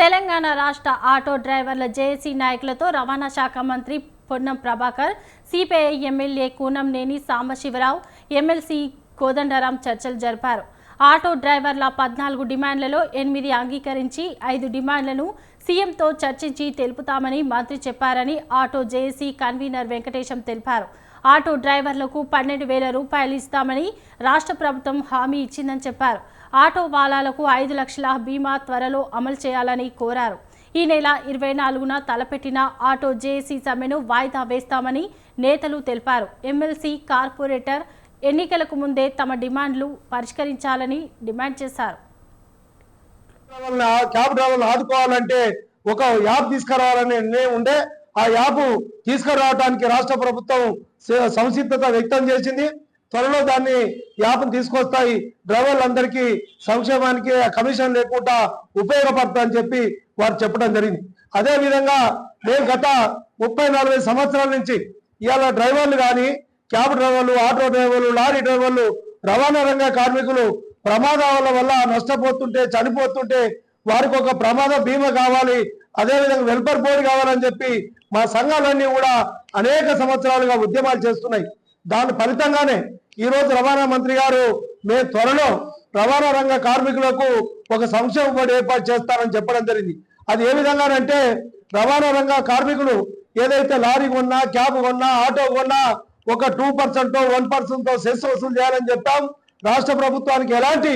తెలంగాణ రాష్ట్ర ఆటో డ్రైవర్ల జేఏసీ నాయకులతో రవాణా శాఖ మంత్రి Ponnam Prabhakar CPI MLA Kunamneni Sambasivarao MLC Kodandaram చర్చలు జరిపారు. ఆటో డ్రైవర్ల పద్నాలుగు డిమాండ్లలో ఎనిమిది అంగీకరించి ఐదు డిమాండ్లను సీఎంతో చర్చించి తెలుపుతామని మంత్రి చెప్పారని ఆటో జేఏసీ కన్వీనర్ వెంకటేశం తెలిపారు. ఆటో డ్రైవర్లకు పన్నెండు వేల రూపాయలు ఇస్తామని రాష్ట్ర ప్రభుత్వం హామీ ఇచ్చిందని చెప్పారు. ఆటో వాలాలకు ఐదు లక్షల బీమా త్వరలో అమలు చేయాలని కోరారు. ఈ నెల ఇరవై నాలుగున తలపెట్టిన ఆటో జేఏసీ సమ్మెను వాయిదా వేస్తామని నేతలు తెలిపారు. ఎమ్మెల్సీ కార్పొరేటర్ ఎన్నికలకు ముందే తమ డిమాండ్లు పరిష్కరించాలని డిమాండ్ చేశారు. క్యాబ్ డ్రైవర్లు ఆదుకోవాలంటే ఒక యాప్ తీసుకురావాలనే నిర్ణయం ఉండే ఆ యాప్ తీసుకురావడానికి రాష్ట్ర ప్రభుత్వం సంసిద్ధత వ్యక్తం చేసింది. త్వరలో దాన్ని యాప్ను తీసుకొస్తాయి. డ్రైవర్లందరికీ సంక్షేమానికి ఆ కమిషన్ లేకుండా ఉపయోగపడతాయని చెప్పి వారు చెప్పడం జరిగింది. అదే విధంగా మేము గత ముప్పై నలభై సంవత్సరాల నుంచి ఇవాళ డ్రైవర్లు కానీ క్యాబ్ డ్రైవర్లు ఆటో డ్రైవర్లు లారీ డ్రైవర్లు రవాణా రంగ కార్మికులు ప్రమాదాల వల్ల నష్టపోతుంటే చనిపోతుంటే వారికి ఒక ప్రమాద బీమా కావాలి అదేవిధంగా వెల్ఫేర్ బోర్డు కావాలని చెప్పి మా సంఘాలన్నీ కూడా అనేక సంవత్సరాలుగా ఉద్యమాలు చేస్తున్నాయి. దాని ఫలితంగానే ఈరోజు రవాణా మంత్రి గారు మే త్వరలో రవాణా రంగ కార్మికులకు ఒక సంక్షేమ బోర్డు ఏర్పాటు చేస్తారని చెప్పడం జరిగింది. అది ఏ విధంగానంటే రవాణా రంగ కార్మికులు ఏదైతే లారీ కొన్నా క్యాబ్ కొన్నా ఆటో కొన్నా ఒక two percent one percent cess వసూలు చేయాలని చెప్పాం. రాష్ట్ర ప్రభుత్వానికి ఎలాంటి